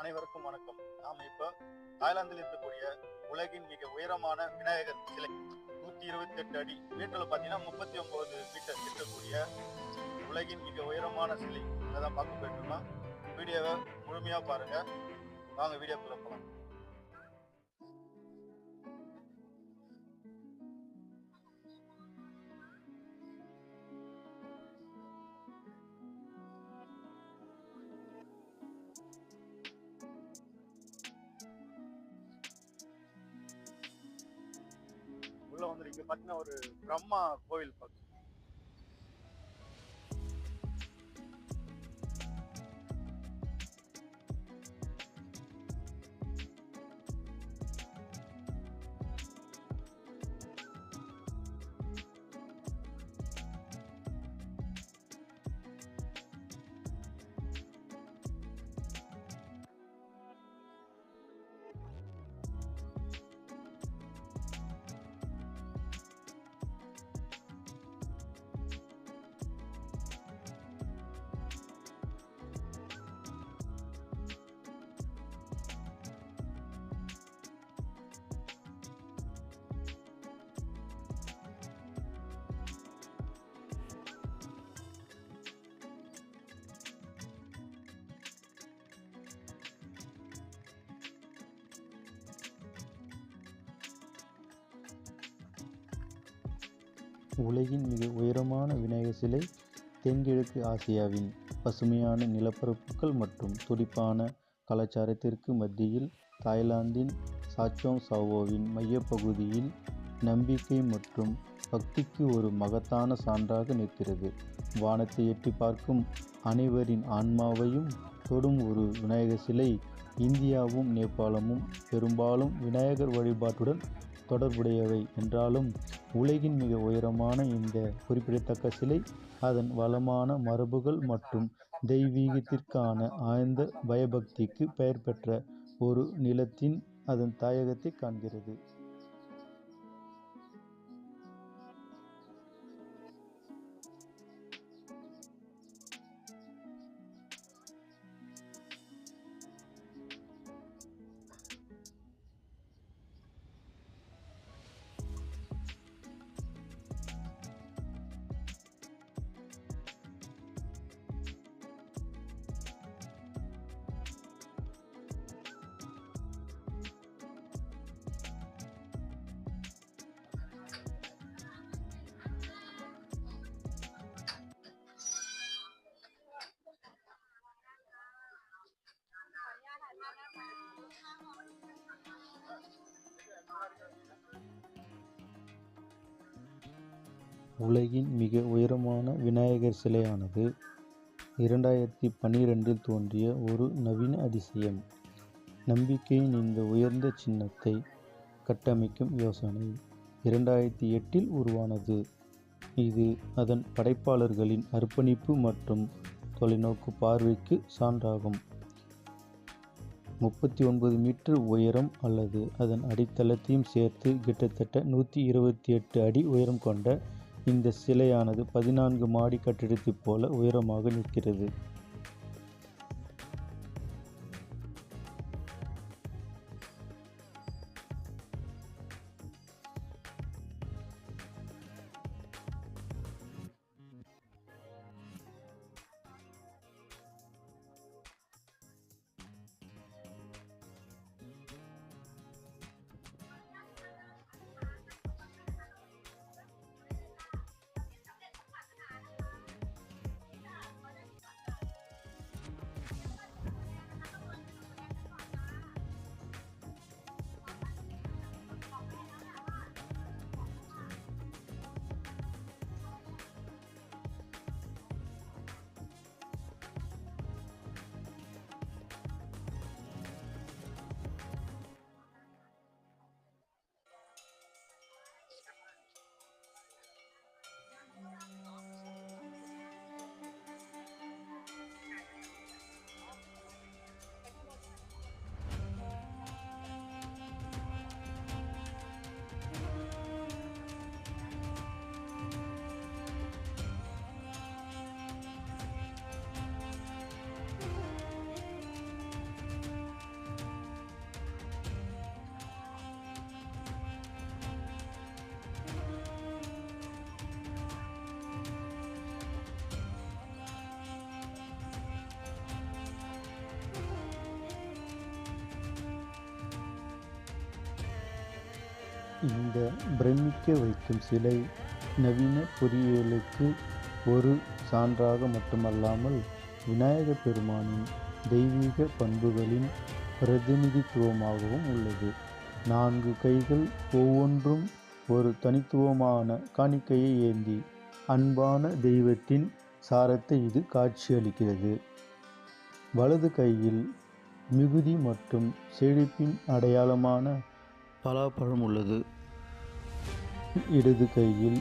அனைவருக்கும் வணக்கம். நாம் இப்ப தாய்லாந்தில் இருக்கக்கூடிய உலகின் மிக உயரமான விநாயகர் சிலை நூத்தி இருபத்தி எட்டு அடி மீட்டர்ல பாத்தீங்கன்னா முப்பத்தி ஒன்பது மீட்டர் இருக்கக்கூடிய உலகின் மிக உயரமான சிலை. அதான் பார்க்க போயிட்டு வீடியோவை முழுமையா பாருங்க. வாங்க வீடியோக்குள்ள போகலாம். பார்த்தீங்கன்னா ஒரு பிரம்மா கோவில் பக்கம். உலகின் மிக உயரமான விநாயகர் சிலை தென்கிழக்கு ஆசியாவின் பசுமையான நிலப்பரப்புகள் மற்றும் துடிப்பான கலாச்சாரத்திற்கு மத்தியில் தாய்லாந்தின் சாச்சோங் சாவோவின் மையப்பகுதியில் நம்பிக்கை மற்றும் பக்திக்கு ஒரு மகத்தான சான்றாக நிற்கிறது. வானத்தை எட்டி பார்க்கும் அனைவரின் ஆன்மாவையும் தொடும் ஒரு விநாயகர் சிலை இந்தியாவும் நேபாளமும் பெரும்பாலும் விநாயகர் வழிபாட்டுடன் தொடர்புடையவை என்றாலும் உலகின் மிக உயரமான இந்த குறிப்பிடத்தக்க சிலை அதன் வளமான மரபுகள் மற்றும் தெய்வீகத்திற்கான ஆழ்ந்த பயபக்திக்கு பெயர் பெற்ற ஒரு நிலத்தின் அதன் தாயகத்தை காண்கிறது. உலகின் மிக உயரமான விநாயகர் சிலையானது இரண்டாயிரத்தி பன்னிரெண்டில் தோன்றிய ஒரு நவீன அதிசயம். நம்பிக்கையின் இந்த உயர்ந்த சின்னத்தை கட்டமைக்கும் யோசனை இரண்டாயிரத்தி எட்டில் உருவானது. இது அதன் படைப்பாளர்களின் அர்ப்பணிப்பு மற்றும் தொலைநோக்கு பார்வைக்கு சான்றாகும். முப்பத்தி ஒன்பது மீட்டர் உயரம் அல்லது அதன் அடித்தளத்தையும் சேர்த்து கிட்டத்தட்ட நூற்றி இருபத்தி எட்டு அடி உயரம் கொண்ட இந்த சிலையானது பதினான்கு மாடி கட்டிடத்தைப் போல உயரமாக நிற்கிறது. இந்த பிரமிக்க வைக்கும் சிலை நவீன பொறியியலுக்கு ஒரு சான்றாக மட்டுமல்லாமல் விநாயகப் பெருமானின் தெய்வீக பண்புகளின் பிரதிநிதித்துவமாகவும் உள்ளது. நான்கு கைகள் ஒவ்வொன்றும் ஒரு தனித்துவமான காணிக்கையை ஏந்தி அன்பான தெய்வத்தின் சாரத்தை இது காட்சியளிக்கிறது. வலது கையில் மிகுதி மற்றும் செழிப்பின் அடையாளமான பலாப்பழம் உள்ளது. இடது கையில்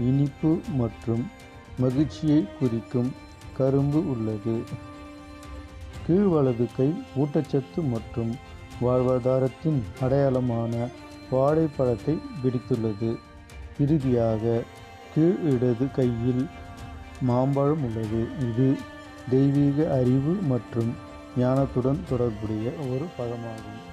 இனிப்பு மற்றும் மகிழ்ச்சியை குறிக்கும் கரும்பு உள்ளது. கீழ் வலது கை ஊட்டச்சத்து மற்றும் வாழ்வாதாரத்தின் அடையாளமான வாழைப்பழத்தை பிடித்துள்ளது. இறுதியாக கீழ் இடது கையில் மாம்பழம் உள்ளது. இது தெய்வீக அறிவு மற்றும் ஞானத்துடன் தொடர்புடைய ஒரு பழமாகும்.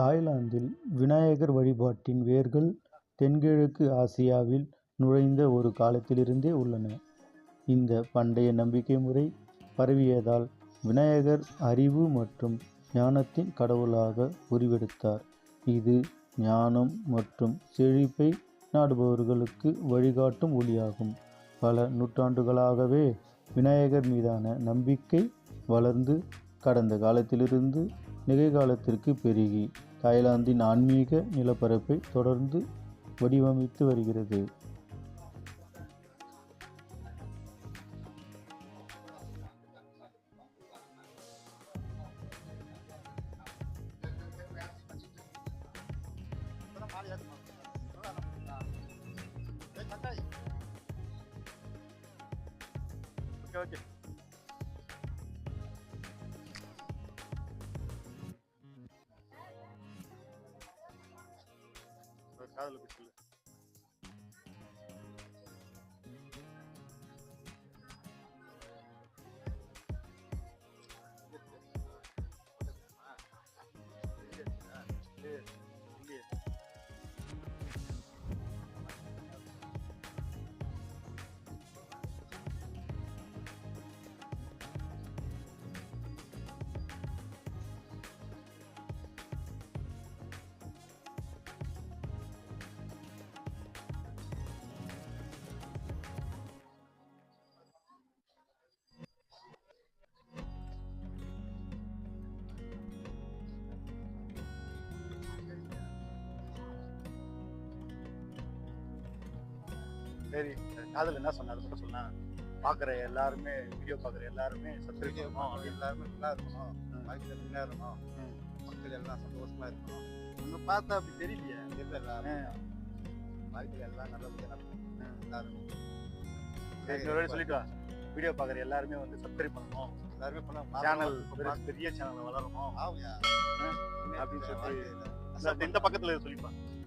தாய்லாந்தில் விநாயகர் வழிபாட்டின் வேர்கள் தென்கிழக்கு ஆசியாவில் நுழைந்த ஒரு காலத்திலிருந்தே உள்ளன. இந்த பண்டைய நம்பிக்கை முறை பரவியதால் விநாயகர் அறிவு மற்றும் ஞானத்தின் கடவுளாக உருவெடுத்தார். இது ஞானம் மற்றும் செழிப்பை நாடுபவர்களுக்கு வழிகாட்டும் ஒளியாகும் பல நூற்றாண்டுகளாகவே விநாயகர் மீதான நம்பிக்கை வளர்ந்து கடந்த காலத்திலிருந்து நிகழ்காலத்திற்கு பெருகி தாய்லாந்தின் ஆன்மீக நிலப்பரப்பை தொடர்ந்து வடிவமைத்து வருகிறது. Okay okay. சரி காதல் என்ன சொன்ன? அதை மட்டும் சொன்னா பாக்குற எல்லாருமே வீடியோ பாக்குற எல்லாருமே சத்திரிக்கணும் எல்லாருமே நல்லா இருக்கணும். வாழ்க்கையில் முன்னேறணும். மக்கள் எல்லாம் சந்தோஷமா இருக்கணும். உன்னை பார்த்தா அப்படி தெரியலையே. தெரியல எல்லாரும் வாழ்க்கையில் எல்லாம் நல்லபடியாக நடக்கணும் எல்லாரும் சரி இன்னொரு வீடியோ பாக்குற எல்லாருமே வந்து சப்ஸ்கிரைப் பண்ணணும். எல்லாருமே பண்ண சேனல் பெரிய சேனல் வளரணும். அப்படின்னு சொல்லி இந்த- இந்த பக்கத்துல சொல்லிப்பா.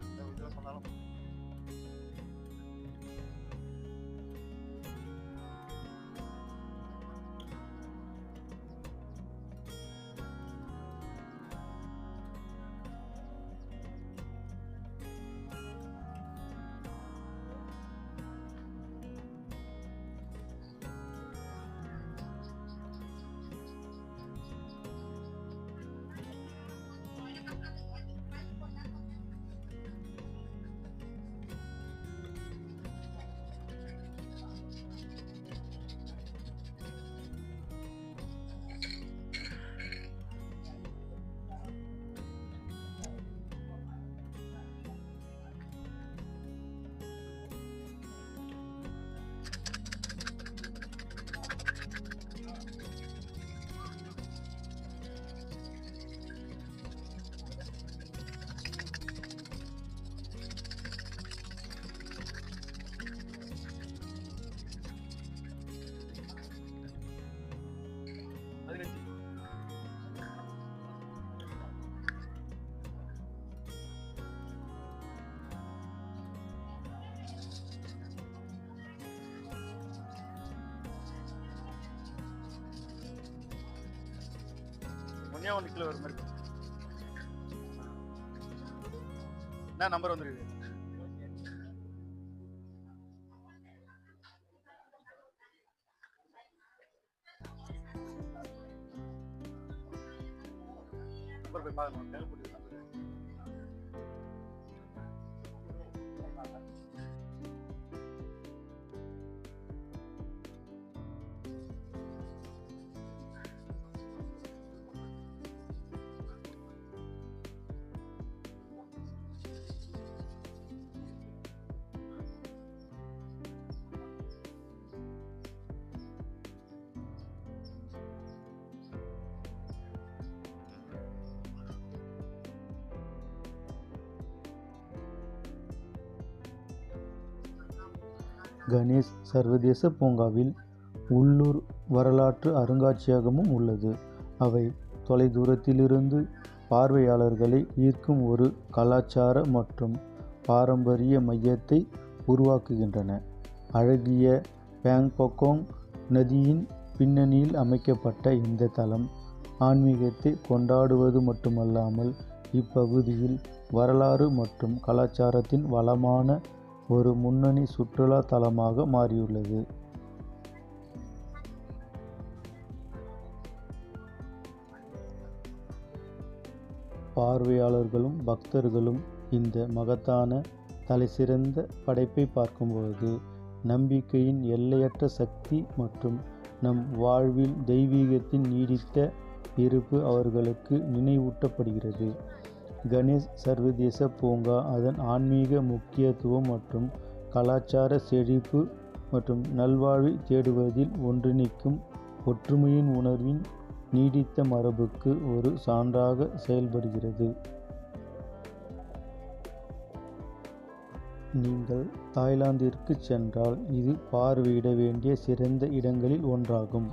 ஒன்னே ஒன்று கிலோ வர மாதிரி என்ன நம்பர் வந்துருக்கு? நம்பர் போய் பார்க்கணும் கணேஷ் சர்வதேச பூங்காவில் உள்ளூர் வரலாற்று அருங்காட்சியகமும் உள்ளது. அவை தொலைதூரத்திலிருந்து பார்வையாளர்களை ஈர்க்கும் ஒரு கலாச்சார மற்றும் பாரம்பரிய மையத்தை உருவாக்குகின்றன. அழகிய பேங்பொக்கோங் நதியின் பின்னணியில் அமைக்கப்பட்ட இந்த தலம் ஆன்மீகத்தை கொண்டாடுவது மட்டுமல்லாமல் இப்பகுதியில் வரலாறு மற்றும் கலாச்சாரத்தின் வளமான ஒரு முன்னணி சுற்றுலா தலமாக மாறியுள்ளது. பார்வையாளர்களும் பக்தர்களும் இந்த மகத்தான தலைசிறந்த படைப்பை பார்க்கும்போது நம்பிக்கையின் எல்லையற்ற சக்தி மற்றும் நம் வாழ்வில் தெய்வீகத்தின் நீடித்த இருப்பு அவர்களுக்கு நினைவூட்டப்படுகிறது. கணேஷ் சர்வதேச பூங்கா அதன் ஆன்மீக முக்கியத்துவம் மற்றும் கலாச்சார செழிப்பு மற்றும் நல்வாழ்வை தேடுவதில் ஒன்றிணைக்கும் ஒற்றுமையின் உணர்வின் நீடித்த மரபுக்கு ஒரு சான்றாக செயல்படுகிறது. நீங்கள் தாய்லாந்திற்கு சென்றால் இது பார்வையிட வேண்டிய சிறந்த இடங்களில் ஒன்றாகும்.